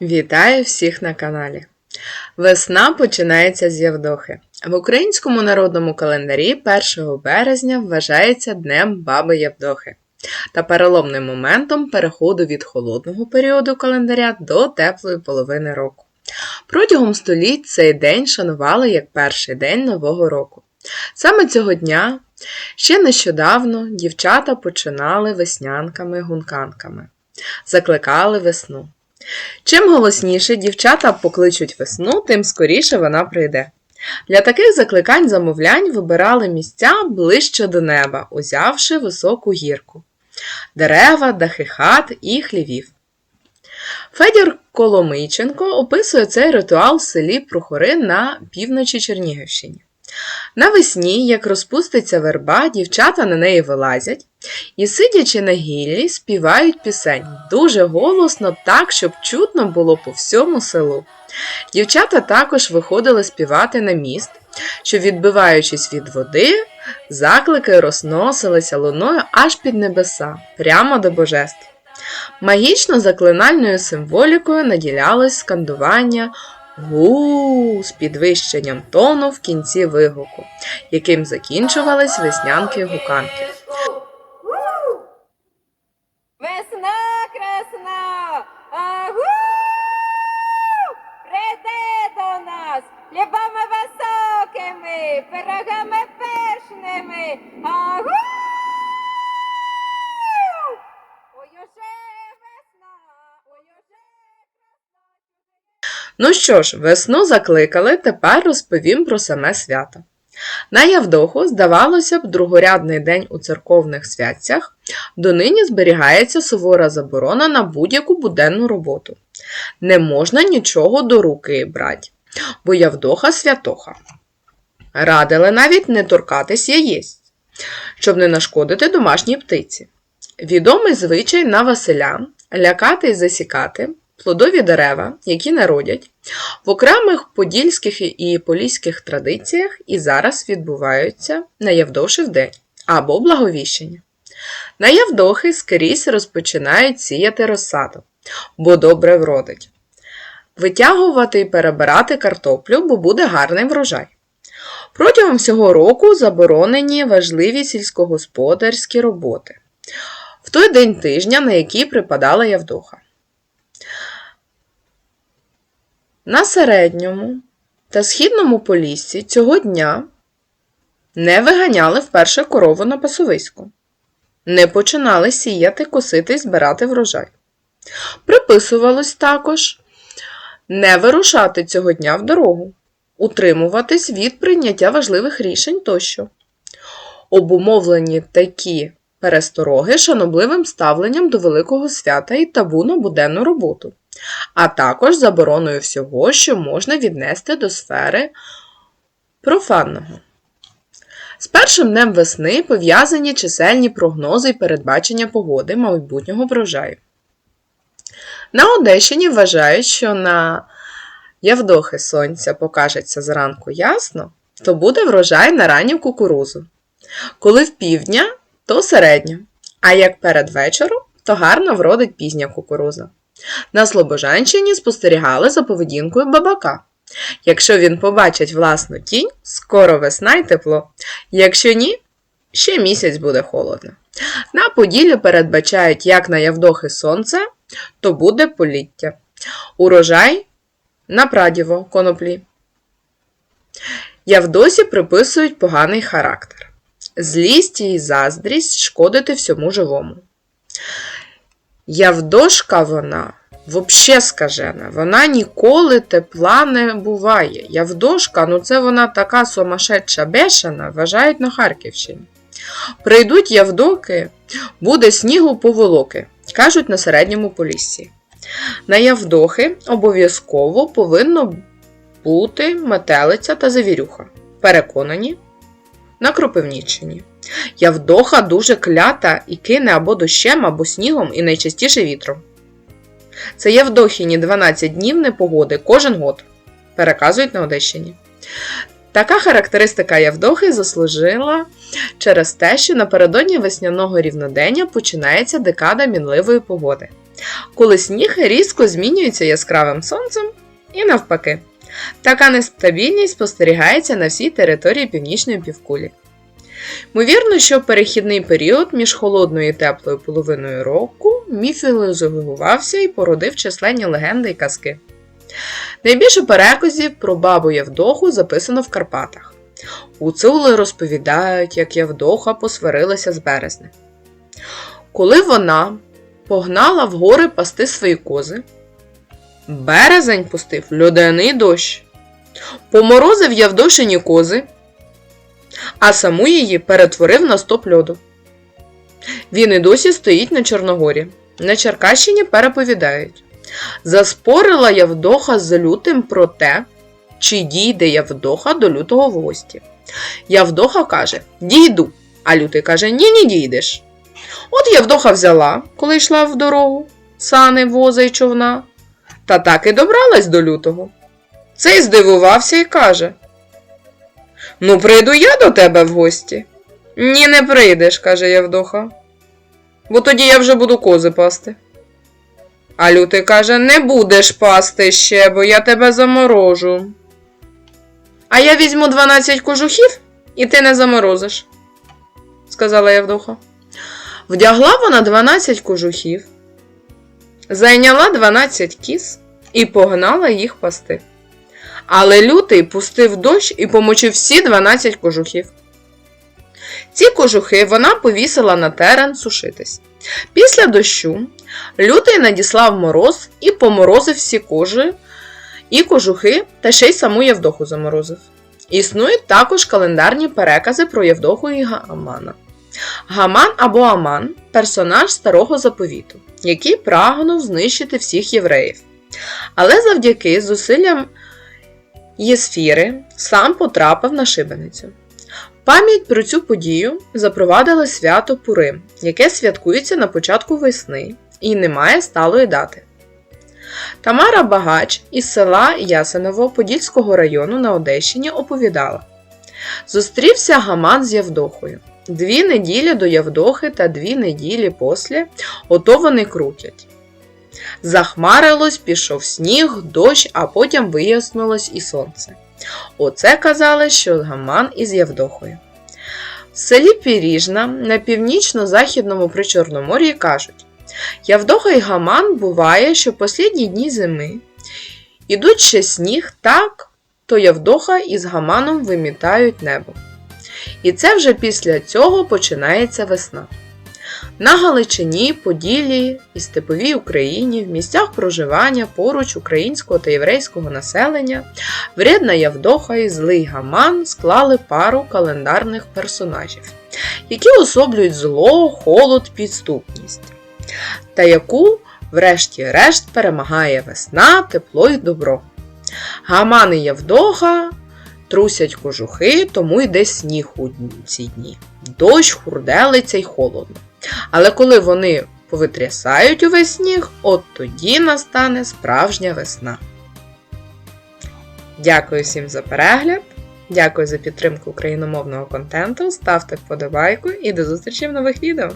Вітаю всіх на каналі. Весна починається з Явдохи. В українському народному календарі 1 березня вважається Днем Баби Явдохи та переломним моментом переходу від холодного періоду календаря до теплої половини року. Протягом століть цей день шанували як перший день Нового року. Саме цього дня ще нещодавно дівчата починали веснянками-гунканками, закликали весну. Чим голосніше дівчата покличуть весну, тим скоріше вона прийде. Для таких закликань замовлянь вибирали місця ближче до неба, узявши високу гірку, дерева, дахи хат і хлівів. Федір Коломийченко описує цей ритуал в селі Прохори на півночі Чернігівщині. Навесні, як розпуститься верба, дівчата на неї вилазять і, сидячи на гіллі, співають пісень дуже голосно, так, щоб чутно було по всьому селу. Дівчата також виходили співати на міст, що, відбиваючись від води, заклики розносилися луною аж під небеса, прямо до божеств. Магічно заклинальною символікою наділялось скандування гу з підвищенням тону в кінці вигуку, яким закінчувались веснянки-гуканки. Весна красна, агу! Прийди до нас хлібами високими, пирогами пишними, агу! Весна. Ну що ж, весну закликали, тепер розповім про саме свято. На Явдоху, здавалося б, другорядний день у церковних святцях, донині зберігається сувора заборона на будь-яку буденну роботу. Не можна нічого до руки брати, бо Явдоха святоха. Радили навіть не торкатись яєць, щоб не нашкодити домашній птиці. Відомий звичай на Василя лякати і засікати плодові дерева, які народять, в окремих подільських і поліських традиціях і зараз відбуваються на Явдошив день або благовіщення. На Явдохи скрізь розпочинають сіяти розсаду, бо добре вродить. Витягувати і перебирати картоплю, бо буде гарний врожай. Протягом всього року заборонені важливі сільськогосподарські роботи. В той день тижня, на який припадала Явдоха. На середньому та східному поліссі цього дня не виганяли вперше корову на пасовисько, не починали сіяти, косити і збирати врожай. Приписувалось також не вирушати цього дня в дорогу, утримуватись від прийняття важливих рішень тощо. Обумовлені такі перестороги шанобливим ставленням до великого свята і табу на буденну роботу а також забороною всього, що можна віднести до сфери профанного. З першим днем весни пов'язані чисельні прогнози і передбачення погоди майбутнього врожаю. На Одещині вважають, що на Явдохи сонця покажеться зранку ясно, то буде врожай на ранню кукурузу. Коли в півдня, то середня, а як перед вечором, то гарно вродить пізня кукуруза. На Слобожанщині спостерігали за поведінкою бабака. Якщо він побачить власну тінь, скоро весна й тепло. Якщо ні, ще місяць буде холодно. На Поділлі передбачають, як на Явдохи сонце, то буде поліття. Урожай на прадіво коноплі. Явдосі приписують поганий характер. Злість і заздрість шкодити всьому живому. Явдошка вона вообще скажена, вона ніколи тепла не буває. Явдошка, ну це вона така сумасшедша бешена, вважають на Харківщині. Прийдуть Явдоки, буде снігу поволоки, кажуть на середньому поліссі. На Явдохи обов'язково повинно бути метелиця та завірюха. Переконані на Кропивніччині. Явдоха дуже клята і кине або дощем, або снігом, і найчастіше вітром. Це Явдохіні 12 днів непогоди кожен год, переказують на Одещині. Така характеристика Явдохи заслужила через те, що напередодні весняного рівнодення починається декада мінливої погоди. коли сніг різко змінюється яскравим сонцем і навпаки. Така нестабільність спостерігається на всій території північної півкулі. Ймовірно, що перехідний період між холодною і теплою половиною року міфілізувався і породив численні легенди і казки. Найбільше переказів про бабу Явдоху записано в Карпатах. Гуцули розповідають, як Явдоха посварилася з березня. Коли вона погнала в гори пасти свої кози, березень пустив льодяний дощ, поморозив Явдошині кози, а саму її перетворив на стоп льоду. Він і досі стоїть на Чорногорі. На Черкащині переповідають. Заспорила Явдоха з лютим про те, чи дійде Явдоха до лютого в гості. Явдоха каже: Дійду. А лютий каже: Ні, не дійдеш. От Явдоха взяла, коли йшла в дорогу, сани, воза й човна, та так і добралась до лютого. Цей здивувався і каже: Ну, прийду я до тебе в гості. Ні, не прийдеш, каже Явдоха. Бо тоді я вже буду кози пасти. А лютий каже: Не будеш пасти ще, бо я тебе заморожу. А я візьму 12 кожухів, і ти не заморозиш, сказала Явдоха. Вдягла вона 12 кожухів, зайняла 12 кіз і погнала їх пасти. Але лютий пустив дощ і помочив всі 12 кожухів. Ці кожухи вона повісила на терен сушитись. Після дощу лютий надіслав мороз і поморозив всі кожи і кожухи, та ще й саму Євдоху заморозив. Існують також календарні перекази про Євдоху і Гамана. Гаман або Аман персонаж старого заповіту, який прагнув знищити всіх євреїв. Але завдяки зусиллям Єсфіри сам потрапив на шибеницю. Пам'ять про цю подію запровадили свято Пурим, яке святкується на початку весни і не має сталої дати. Тамара Багач із села Ясеново Подільського району на Одещині оповідала: Зустрівся Гаман з Явдохою. Дві неділі до Явдохи та дві неділі після ото вони крутять. Захмарилось, пішов сніг, дощ, а потім вияснилось і сонце. Оце казали, що Гаман із Явдохою. В селі Піріжна на північно-західному Причорномор'ї кажуть: Явдоха і Гаман буває, що послідні дні зими ідуть ще сніг, так, то Явдоха із Гаманом вимітають небо. І це вже після цього починається весна. На Галичині, Поділлі і Степовій Україні в місцях проживання поруч українського та єврейського населення вредна Явдоха і злий Гаман склали пару календарних персонажів, які особлюють зло, холод, підступність, та яку, врешті-решт, перемагає весна, тепло й добро. Гаман і Явдоха трусять кожухи, тому йде сніг у ці дні. Дощ, хурделиться й холодно. Але коли вони повитрясають увесь сніг, от тоді настане справжня весна. Дякую всім за перегляд. Дякую за підтримку україномовного контенту. Ставте вподобайку і до зустрічі в нових відео!